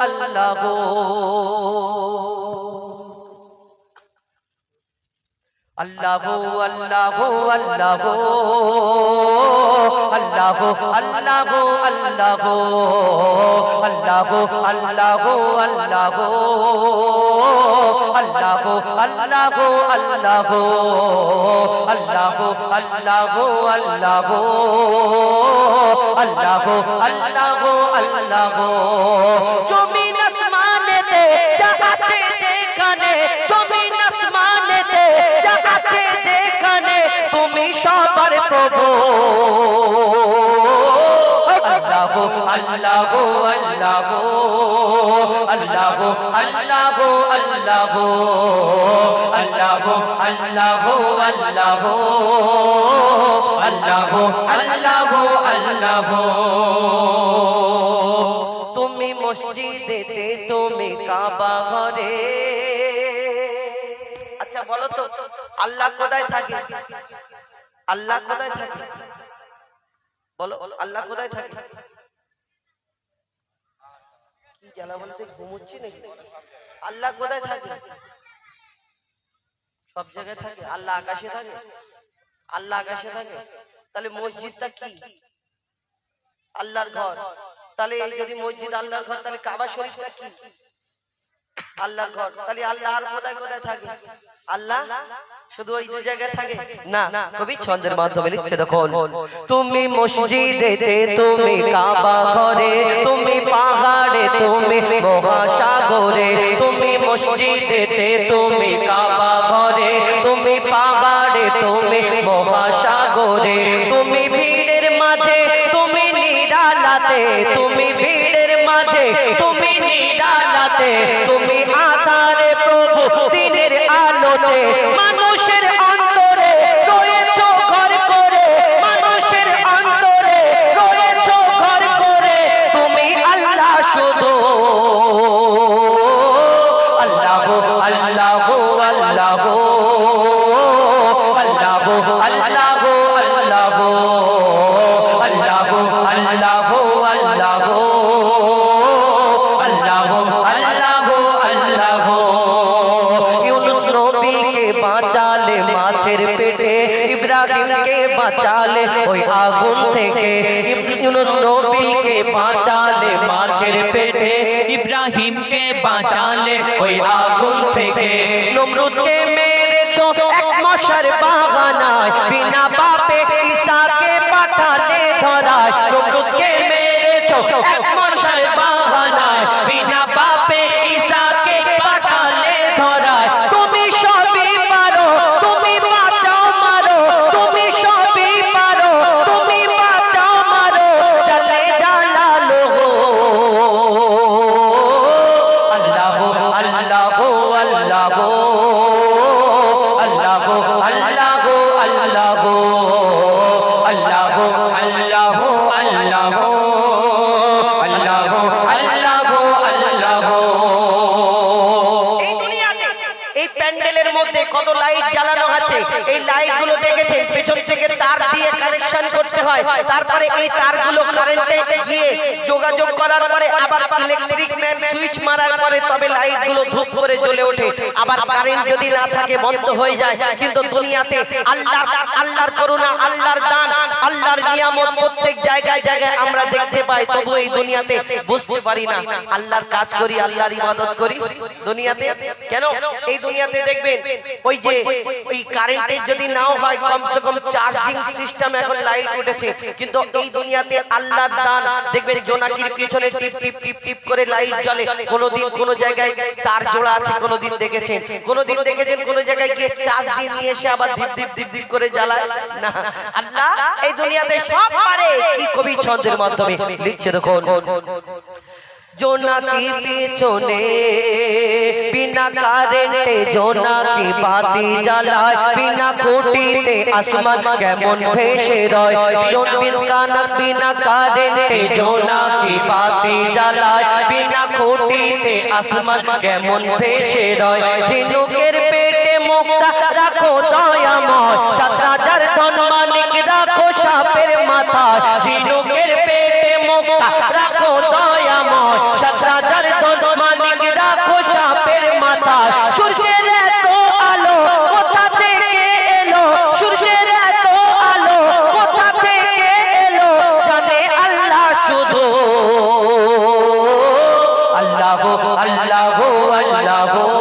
আল্লাহ আসমানেতে প্রভু। আল্লাহ আল্লাহ আল্লাহ। আল্লাহ আল্লাহ আল্লাহ। আল্লাহ আল্লাহ আল্লাহ। আল্লাহ আল্লাহ আল্লাহ। তুমি মসজিদেতে, তুমি কাবা ঘরে। আচ্ছা বলো তো, আল্লাহ কোথায় থাকে? আল্লাহ কোথায় থাকে। বলো আল্লাহ কোথায় থাকে। কি জ্বালা বলতে ঘুমুচ্ছি নাকি? আল্লাহ কোথায় থাকে। সব জায়গায় থাকে। আল্লাহ আকাশে থাকে। আল্লাহ আকাশে থাকে। তাহলে মসজিদটা কি? আল্লাহর ঘর। তাহলে যদি মসজিদ আল্লাহর ঘর তাহলে কাবা শরীফটা কি? আল্লাহর ঘর। তাহলে আল্লাহ আর কোথায় কোথায় থাকে। আল্লাহ শুধু ওই দু জায়গায় থাকে না কবি ছন্দের মাধ্যমে লিখছে দেখুন তুমি মসজিদেতে তুমি কাবা ঘরে তুমি পাহাড়ে তুমি মহাসাগরে তুমি মসজিদেতে তুমি কাবা ঘরে তুমি পাহাড়ে তুমি মহাসাগরে তুমি ভিড়ের মাঝে তুমি নিরালাতে তুমি ভিড়ের মাঝে তুমি নিরালাতে তুমি আধারে প্রভু দিনের বদলে মানুষে ইব্রাহিমকে বাঁচালে, ওই আগুন থেকে ইউনুস নবীকে বাঁচালে, মাছের পেটে ইব্রাহিমকে বাঁচালে, ওই আগুন থেকে। নমরুদকে মেরেছো এক মশার বাগানায় বিনা বাপে প্যান্ডেলের মধ্যে কত লাইট জ্বালানো আছে? এই লাইটগুলো দেখেছেন, পেছন থেকে তার দিয়ে কানেকশন করতে হয়। তারপরে এই তারগুলো কারেন্টে গিয়ে যোগাযোগ করার পরে আবার ইলেকট্রিক ম্যান সুইচ মারার পরে তবে লাইটগুলো ধূপ করে জ্বলে ওঠে। আবার কারেন্ট যদি না থাকে, বন্ধ হয়ে যায়। কিন্তু দুনিয়াতে আল্লাহর আল্লাহর করুণা, আল্লাহর দান, আল্লাহর নিয়ামত প্রত্যেক জায়গায় জায়গায় আমরা দেখতে পাই। তবু এই দুনিয়াতে বুঝতে পারি না। আল্লাহর কাজ করি, আল্লাহর ইবাদত করি। দুনিয়াতে? কেন? এই দুনিয়াতে দেখবেন ওই যে ওই কারেন্টের যদি নাও হয়, কমসে কম চার্জিং সিস্টেম এখন লাইট উঠেছে। কিন্তু এই দুনিয়াতে আল্লাহর দান। দেখবেন জোনাকির পিছনে টিপ টিপ টিপ টিপ করে লাইট জ্বলে। কোনোদিন কোনো জায়গায় তার জোড়া আছে, কোনোদিন দেখেছেন। কোনোদিন দেখেছেন কোনো জায়গায় গিয়ে চার্জ দিয়ে নিয়ে এসে আবার ধিপ ধিপ ধিপ ধিপ করে জ্বালায়? না। আল্লাহ এই দুনিয়াতে সব পারে। কি কবি ছন্দের মাধ্যমে লিখছে দেখুন। জোনাকি পিছনে বিনা কারেন্টে জোনাকি বাতি জ্বালায়, বিনা খুঁটিতে আসমান কেমন ভেসে রয়। বিন কানা বিনা কারেন্টে জোনাকি বাতি জ্বালায়, বিনা খুঁটিতে আসমান কেমন ভেসে রয়। ঝিনুকের পেটে মুক্তা রাখো দয়াময়, সাত হাজার love.